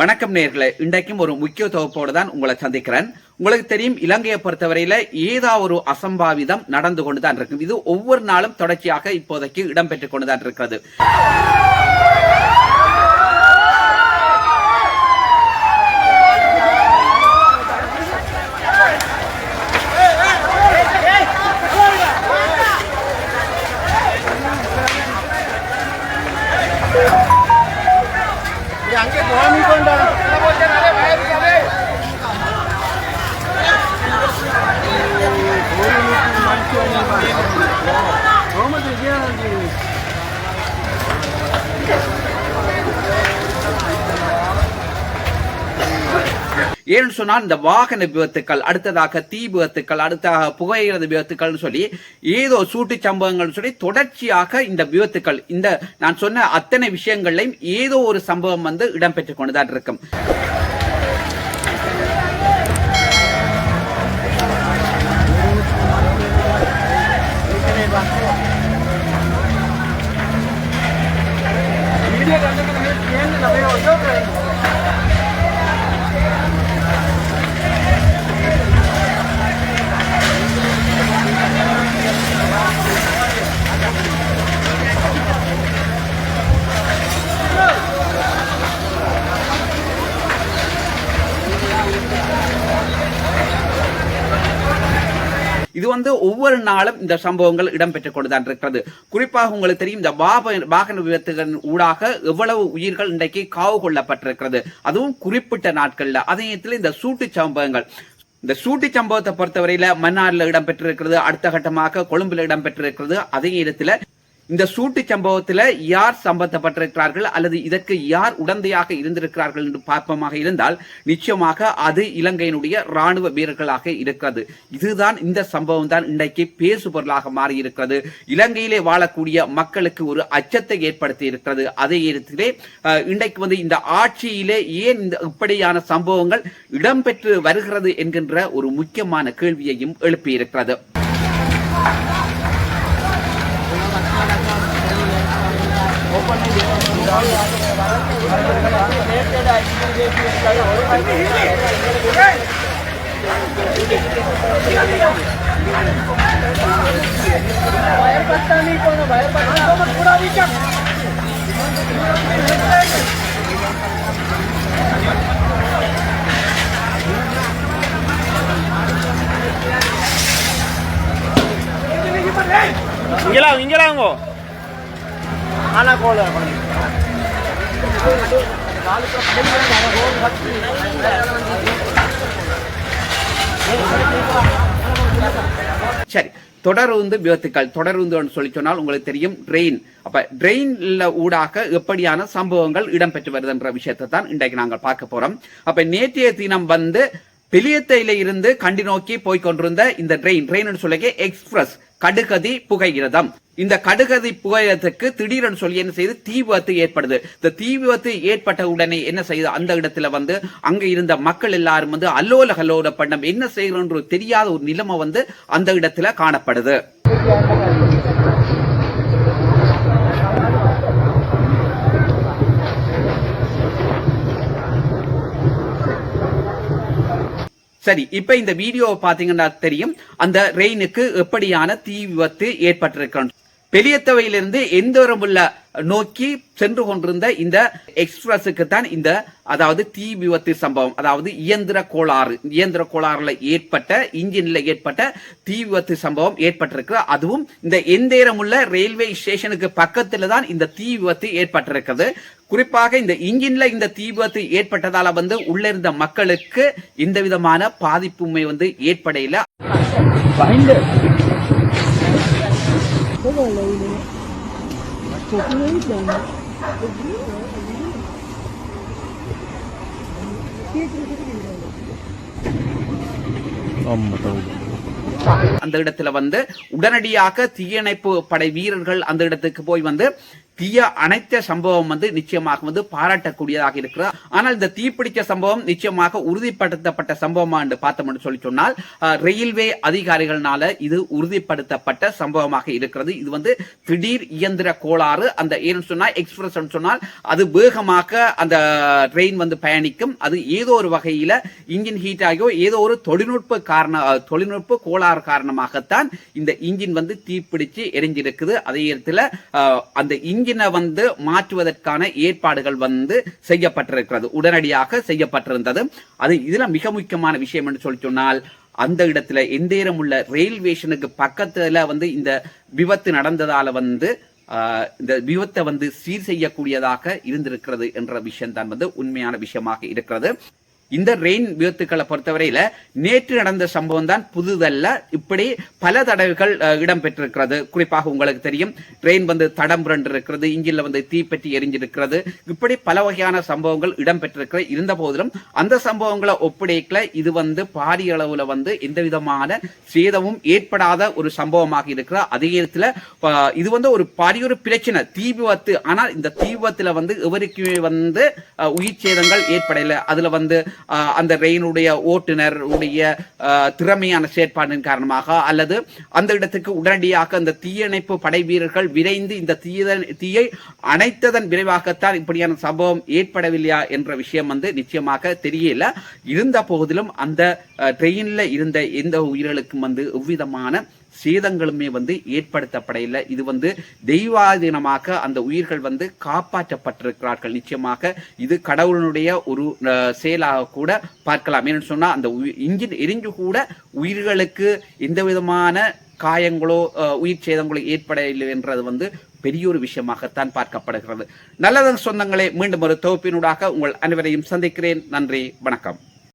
வணக்கம் நேர்களை. இன்றைக்கும் ஒரு முக்கிய தொகுப்போடு தான் உங்களை சந்திக்கிறேன். உங்களுக்கு தெரியும் இலங்கையை பொறுத்தவரையில ஏதா ஒரு அசம்பாவிதம் நடந்து கொண்டுதான் இருக்கும். இது ஒவ்வொரு நாளும் தொடர்ச்சியாக இப்போதைக்கு இடம்பெற்றுக் கொண்டுதான் இருக்கிறது. ஏன்னு சொன்னால் இந்த வாகன விபத்துக்கள் அடுத்ததாக தீ விபத்துக்கள் அடுத்ததாக புகையிரத விபத்துக்கள்னு சொல்லி ஏதோ சூட்டு சம்பவங்கள்னு சொல்லி தொடர்ச்சியாக இந்த விபத்துக்கள் இந்த நான் சொன்ன அத்தனை விஷயங்கள்லையும் ஏதோ ஒரு சம்பவம் வந்து இடம்பெற்றுக் கொண்டுதான் இருக்கும். இது வந்து ஒவ்வொரு நாளும் இந்த சம்பவங்கள் இடம்பெற்றுக் கொண்டுதான் இருக்கிறது. குறிப்பாக உங்களுக்கு தெரியும் இந்த வாப- வாகன விபத்துகளின் ஊடாக எவ்வளவு உயிர்கள் இன்றைக்கு காவு கொள்ளப்பட்டிருக்கிறது. அதுவும் குறிப்பிட்ட நாட்கள்ல. அதே நேரத்தில் இந்த சூட்டு சம்பவங்கள். இந்த சூட்டு சம்பவத்தை பொறுத்தவரையில மன்னாரில் இடம்பெற்றிருக்கிறது அடுத்த கட்டமாக கொழும்புல இடம்பெற்றிருக்கிறது. அதே நேரத்தில் இந்த சூட்டு சம்பவத்துல யார் சம்பந்தப்பட்டிருக்கிறார்கள் அல்லது இதற்கு யார் உடந்தையாக இருந்திருக்கிறார்கள் என்று பார்ப்பமாக இருந்தால் நிச்சயமாக அது இலங்கையினுடைய ராணுவ வீரர்களாக இருக்கிறது. இதுதான் இந்த சம்பவம் தான் இன்றைக்கு பேசு பொருளாக மாறி இருக்கிறது இலங்கையிலே வாழக்கூடிய மக்களுக்கு ஒரு அச்சத்தை ஏற்படுத்தி இருக்கிறது. அதே நேரத்திலே இன்றைக்கு வந்து இந்த ஆட்சியிலே ஏன் இந்த இப்படியான சம்பவங்கள் இடம்பெற்று வருகிறது என்கின்ற ஒரு முக்கியமான கேள்வியையும் எழுப்பியிருக்கிறது. இங்கெல்லாம் இங்கெல்லாம் ஆனா கோல சரி தொடருந்து விபத்துக்கள் தொடருந்து சொல்லி சொன்னால் உங்களுக்கு தெரியும் ட்ரெயின் அப்ப ட்ரெயின்ல ஊடாக எப்படியான சம்பவங்கள் இடம்பெற்று வருதுன்ற விஷயத்தை தான் இன்றைக்கு நாங்கள் பார்க்க போறோம். அப்ப நேற்றைய தினம் வந்து பெலியத்தையில இருந்து கண்டி நோக்கி போய் கொண்டிருந்த இந்த ட்ரெயின் ட்ரெயின் சொல்லிக்க எக்ஸ்பிரஸ் கடுகதி புகையிரதம். இந்த கடுகதி புகையிரத்துக்கு திடீரென்று சொல்லி என்ன செய்து? தீ விபத்து ஏற்படுது. இந்த தீ விபத்து ஏற்பட்ட உடனே என்ன செய்யுது அந்த இடத்துல வந்து அங்க இருந்த மக்கள் எல்லாரும் வந்து அல்லோல கல்லோல பண்ணம் என்ன செய்யணும்ன்ற தெரியாத ஒரு நிலைமை வந்து அந்த இடத்துல காணப்படுது. சரி இப்ப இந்த வீடியோவை பாத்தீங்கன்னா தெரியும். அந்த ரெயினுக்கு எப்படியான தீ விபத்து ஏற்பட்டிருக்கிறது? பெரியத்தவையிலிருந்து எந்தோரமுள்ள நோக்கி சென்று கொண்டிருந்த இந்த எக்ஸ்பிரஸுக்கு தான் இந்த அதாவது தீ விபத்து சம்பவம் அதாவது இயந்திர கோளாறு இயந்திர கோளாறுல ஏற்பட்ட இன்ஜின்ல ஏற்பட்ட தீ விபத்து சம்பவம் ஏற்பட்டிருக்கு. அதுவும் இந்த எந்தேரமுள்ள ரயில்வே ஸ்டேஷனுக்கு பக்கத்துல தான் இந்த தீ விபத்து ஏற்பட்டிருக்கிறது. குறிப்பாக இந்த இன்ஜின்ல இந்த தீ விபத்து ஏற்பட்டதால வந்து உள்ள இருந்த மக்களுக்கு எந்த விதமான பாதிப்புமை வந்து ஏற்படையில. அந்த இடத்துல வந்து உடனடியாக தீயணைப்பு படை வீரர்கள் அந்த இடத்துக்கு போய் வந்து தீய அனைத்த சம்பவம் வந்து நிச்சயமாக வந்து பாராட்டக்கூடியதாக இருக்கிறது. ஆனால் இந்த தீப்பிடிச்ச சம்பவம் நிச்சயமாக உறுதிப்படுத்தப்பட்ட சம்பவமா என்று பார்த்தோம்னு சொல்லி சொன்னால் ரயில்வே அதிகாரிகள்னால இது உறுதிப்படுத்தப்பட்ட சம்பவமாக இருக்கிறது. இது வந்து திடீர் இயந்திர கோளாறு. அந்த ஏன்னு சொன்னால் எக்ஸ்பிரஸ் சொன்னால் அது வேகமாக அந்த ட்ரெயின் வந்து பயணிக்கும். அது ஏதோ ஒரு வகையில இன்ஜின் ஹீட் ஆகியோ ஏதோ ஒரு தொழில்நுட்ப காரண தொழில்நுட்ப கோளாறு காரணமாகத்தான் இந்த இன்ஜின் வந்து தீப்பிடிச்சு எரிஞ்சிருக்குது. அதே இடத்துல அந்த இன்ஜின் வந்து மாற்றுவதற்கான ஏற்பாடுகள் வந்து செய்யப்பட்டிருக்கிறது. உடனடியாக செய்யப்பட்டிருந்தது. அது இதுல மிக முக்கியமான விஷயம் என்று சொல்லி சொன்னால் அந்த இடத்துல எந்தேரம் உள்ள ரயில்வேஷனுக்கு பக்கத்துல வந்து இந்த விபத்து நடந்ததால வந்து இந்த விபத்தை வந்து சீர் செய்யக்கூடியதாக இருந்திருக்கிறது என்ற விஷயம் தான் வந்து உண்மையான விஷயமாக இருக்கிறது. இந்த ரெயின் விபத்துக்களை பொறுத்தவரையில நேற்று நடந்த சம்பவம் தான் புதுதல்ல. இப்படி பல தடவைகள் இடம்பெற்றிருக்கிறது. குறிப்பாக உங்களுக்கு தெரியும் ட்ரெயின் வந்து தடம் புரண்டு இருக்கிறது இங்கில வந்து தீப்பெட்டி எரிஞ்சிருக்கிறது. இப்படி பல வகையான சம்பவங்கள் இடம்பெற்றிருக்கிறது. இருந்த போதிலும் அந்த சம்பவங்களை ஒப்படைக்கல. இது வந்து பாரிய அளவுல வந்து எந்த விதமான சேதமும் ஏற்படாத ஒரு சம்பவமாக இருக்கிற அதே நேரத்துல இது வந்து ஒரு பாரிய ஒரு பிரச்சனை. தீ விபத்து. ஆனால் இந்த தீ விபத்துல வந்து எவருக்குமே வந்து உயிர் சேதங்கள் ஏற்படலை. அதுல வந்து அந்த ரெயினுடைய ஓட்டுநர் உடைய திறமையான செயற்பாட்டின் காரணமாக அல்லது அந்த இடத்துக்கு உடனடியாக அந்த தீயணைப்பு படை வீரர்கள் விரைந்து இந்த தீய தீயை அணைத்ததன் விரைவாகத்தான் இப்படியான சம்பவம் ஏற்படவில்லையா என்ற விஷயம் வந்து நிச்சயமாக தெரியல. இருந்த போதிலும் அந்த ட்ரெயினில் இருந்த எந்த உயிர்களுக்கும் வந்து எவ்விதமான சேதங்களுமே வந்து ஏற்படுத்தப்படையில்லை இது வந்து தெய்வாதீனமாக அந்த உயிர்கள் வந்து காப்பாற்றப்பட்டிருக்கிறார்கள். நிச்சயமாக இது கடவுளுடைய ஒரு செயலாக கூட பார்க்கலாம். ஏன்னு சொன்னா அந்த உயி- இன்ஜின் எரிஞ்சு கூட உயிர்களுக்கு எந்த விதமான காயங்களோ உயிர் சேதங்களோ ஏற்படவில்லை என்றது வந்து பெரிய ஒரு விஷயமாகத்தான் பார்க்கப்படுகிறது. நல்லதன் சொந்தங்களே மீண்டும் ஒரு தொகுப்பினூடாக உங்கள் அனைவரையும் சந்திக்கிறேன். நன்றி வணக்கம்.